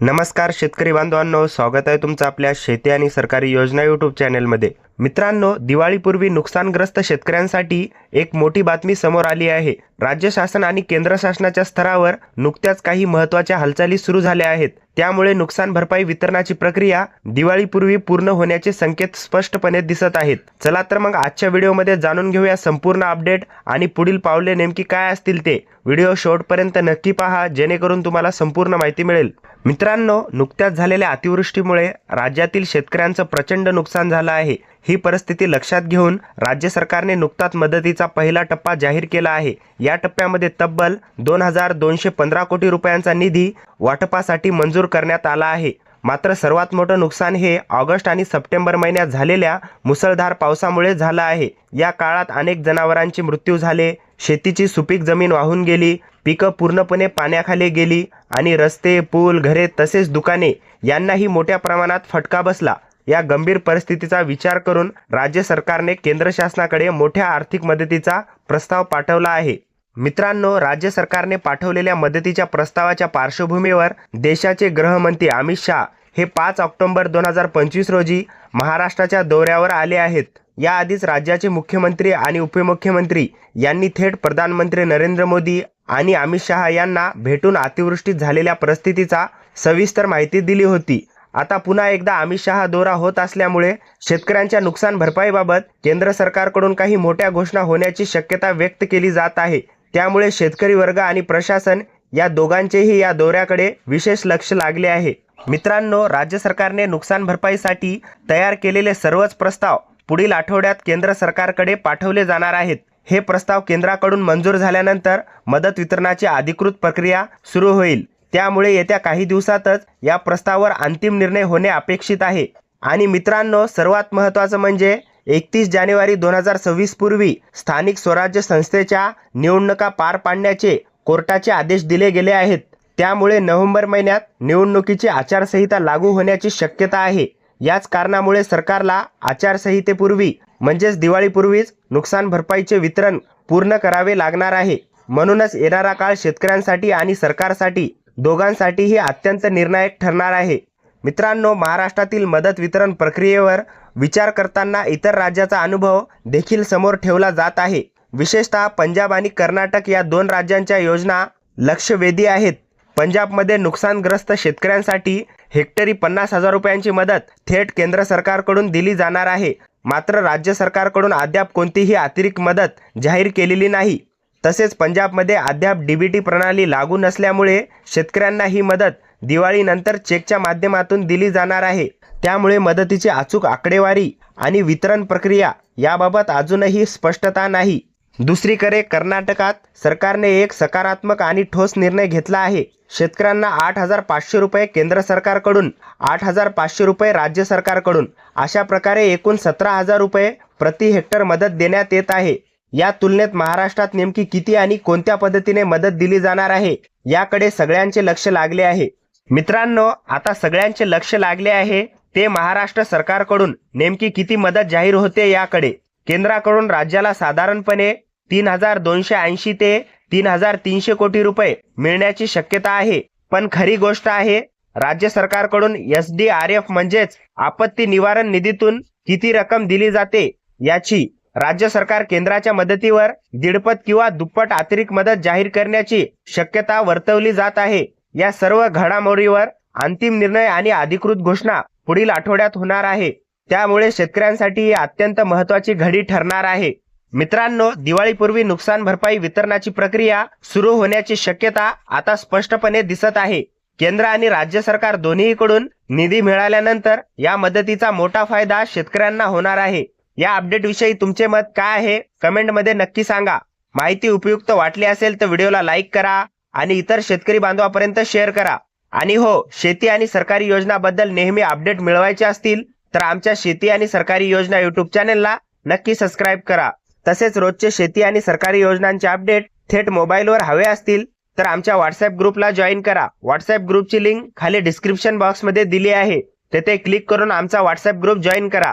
नमस्कार शेतकरी बांधवांनो स्वागत आहे तुमचं आपल्या शेती आणि सरकारी योजना यूट्यूब चॅनेलमध्ये मित्रांनो दिवाळीपूर्वी नुकसानग्रस्त शेतकऱ्यांसाठी एक मोठी बातमी समोर आली आहे. राज्य शासन आणि केंद्र शासनाच्या स्तरावर नुकत्याच काही महत्त्वाच्या हालचाली सुरू झाल्या आहेत. त्यामुळे नुकसान भरपाई वितरणाची प्रक्रिया दिवाळीपूर्वी पूर्ण होण्याचे संकेत स्पष्टपणे दिसत आहेत. चला तर मग आजच्या व्हिडिओमध्ये जाणून घेऊया संपूर्ण अपडेट आणि पुढील पावले नेमकी काय असतील ते. व्हिडिओ शेवटपर्यंत नक्की पहा जेणेकरून तुम्हाला संपूर्ण माहिती मिळेल. मित्रांनो नुकत्याच झालेल्या अतिवृष्टीमुळे राज्यातील शेतकऱ्यांचं प्रचंड नुकसान झालं आहे. ही परिस्थिती लक्षात घेऊन राज्य सरकारने नुकताच मदतीचा पहिला टप्पा जाहीर केला आहे. या टप्प्यामध्ये तब्बल दोन हजार दोनशे पंधरा कोटी रुपयांचा निधी वाटपासाठी मंजूर करण्यात आला आहे. मात्र सर्वात मोठं नुकसान हे ऑगस्ट आणि सप्टेंबर महिन्यात झालेल्या मुसळधार पावसामुळे झालं आहे. या काळात अनेक जनावरांचे मृत्यू झाले शेतीची सुपीक जमीन वाहून गेली पिकं पूर्णपणे पाण्याखाली गेली आणि रस्ते पूल घरे तसेच दुकाने यांनाही मोठ्या प्रमाणात फटका बसला. या गंभीर परिस्थितीचा विचार करून राज्य सरकारने केंद्र शासनाकडे मोठ्या आर्थिक मदतीचा प्रस्ताव पाठवला आहे. मित्रांनो राज्य सरकारने पाठवलेल्या मदतीच्या प्रस्तावाच्या पार्श्वभूमीवर देशाचे गृहमंत्री अमित शहा हे पाच ऑक्टोबर दोन हजार पंचवीस रोजी महाराष्ट्राच्या दौऱ्यावर आले आहेत. याआधीच राज्याचे मुख्यमंत्री आणि उपमुख्यमंत्री यांनी थेट प्रधानमंत्री नरेंद्र मोदी आणि अमित शहा यांना भेटून अतिवृष्टीत झालेल्या परिस्थितीचा सविस्तर माहिती दिली होती. आता पुन्हा एकदा अमित शहा दौरा होत असल्यामुळे शेतकऱ्यांच्या नुकसान भरपाईबाबत केंद्र सरकारकडून काही मोठ्या घोषणा होण्याची शक्यता व्यक्त केली जात आहे. त्यामुळे शेतकरी वर्ग आणि प्रशासन या दोघांचेही या दौऱ्याकडे विशेष लक्ष लागले आहे. मित्रांनो राज्य सरकारने नुकसान भरपाईसाठी तयार केलेले सर्वच प्रस्ताव पुढील आठवड्यात केंद्र सरकारकडे पाठवले जाणार आहेत. हे प्रस्ताव केंद्राकडून मंजूर झाल्यानंतर मदत वितरणाची अधिकृत प्रक्रिया सुरू होईल. त्यामुळे येत्या काही दिवसातच या प्रस्तावावर अंतिम निर्णय होणे अपेक्षित आहे. आणि मित्रांनो सर्वात महत्त्वाचं म्हणजे एकतीस जानेवारी दोन हजार सव्वीस पूर्वी स्थानिक स्वराज्य संस्थेच्या निवडणुका पार पाडण्याचे कोर्टाचे आदेश दिले गेले आहेत. त्यामुळे नोव्हेंबर महिन्यात निवडणुकीची आचारसंहिता लागू होण्याची शक्यता आहे. याच कारणामुळे सरकारला आचारसंहितेपूर्वी म्हणजेच दिवाळीपूर्वीच नुकसान भरपाईचे वितरण पूर्ण करावे लागणार आहे. म्हणूनच येणारा काळ शेतकऱ्यांसाठी आणि सरकारसाठी दोघांसाठीही अत्यंत निर्णायक ठरणार आहे. मित्रांनो महाराष्ट्रातील मदत वितरण प्रक्रियेवर विचार करताना इतर राज्याचा अनुभव देखील समोर ठेवला जात आहे. विशेषतः पंजाब आणि कर्नाटक या दोन राज्यांच्या योजना लक्षवेधी आहेत. पंजाबमध्ये नुकसानग्रस्त शेतकऱ्यांसाठी हेक्टरी पन्नास हजार रुपयांची मदत थेट केंद्र सरकारकडून दिली जाणार आहे. मात्र राज्य सरकारकडून अद्याप कोणतीही अतिरिक्त मदत जाहीर केलेली नाही. तसेच पंजाबमध्ये अद्याप डीबीटी प्रणाली लागू नसल्यामुळे शेतकऱ्यांना ही मदत दिवाळीनंतर चेकच्या माध्यमातून दिली जाणार आहे. त्यामुळे मदतीची अचूक आकडेवारी आणि वितरण प्रक्रिया याबाबत अजूनही स्पष्टता नाही. दुसरीकडे कर्नाटकात सरकारने एक सकारात्मक आणि ठोस निर्णय घेतला आहे. शेतकऱ्यांना आठ हजार पाचशे रुपये केंद्र सरकारकडून आठ हजार पाचशे रुपये राज्य सरकारकडून. अशा प्रकारे एकूण सतरा हजार रुपये प्रति हेक्टर मदत देण्यात येत आहे. या तुलनेत महाराष्ट्रात नेमकी किती आणि कोणत्या पद्धतीने मदत दिली जाणार आहे याकडे सगळ्यांचे लक्ष लागले आहे. मित्रांनो आता सगळ्यांचे लक्ष लागले आहे ते महाराष्ट्र सरकारकडून नेमकी किती मदत जाहीर होते याकडे. केंद्राकडून राज्याला साधारणपणे तीन हजार दोनशे ऐंशी ते तीन हजार तीनशे कोटी रुपये मिळण्याची शक्यता आहे. पण खरी गोष्ट आहे राज्य सरकारकडून एस डी आर एफ म्हणजेच आपत्ती निवारण निधीतून किती रक्कम दिली जाते याची राज्य सरकार केंद्राच्या मदतीवर दीडपट किंवा दुप्पट अतिरिक्त मदत जाहीर करण्याची शक्यता वर्तवली जात आहे. या सर्व घडामोडीवर अंतिम निर्णय आणि अधिकृत घोषणा पुढील आठवड्यात होणार आहे. त्यामुळे शेतकऱ्यांसाठी ही अत्यंत महत्वाची घडी ठरणार आहे. मित्रांनो दिवाळीपूर्वी नुकसान भरपाई वितरणाची प्रक्रिया सुरू होण्याची शक्यता आता स्पष्टपणे दिसत आहे. केंद्र आणि राज्य सरकार दोन्हीकडून निधी मिळाल्यानंतर या मदतीचा मोठा फायदा शेतकऱ्यांना होणार आहे. या अपडेट विषयी तुमचे मत काय आहे? कमेंटमध्ये नक्की सांगा. माहिती उपयुक्त वाटली असेल तर व्हिडिओला लाईक करा आणि इतर शेतकरी बांधवापर्यंत शेअर करा. आणि हो शेती आणि सरकारी योजनाबद्दल नेहमी अपडेट मिळवायचे असतील तर आमच्या शेती आणि सरकारी योजना युट्यूब चॅनेलला नक्की सबस्क्राईब करा. तसेच रोजचे शेती आणि सरकारी योजनांचे अपडेट थेट मोबाईलवर हवे असतील तर आमच्या व्हॉट्सअप ग्रुपला जॉईन करा. व्हॉट्सअप ग्रुपची लिंक खाली डिस्क्रिप्शन बॉक्समध्ये दिली आहे. तेथे क्लिक करून आमचा व्हॉट्सअप ग्रुप जॉईन करा.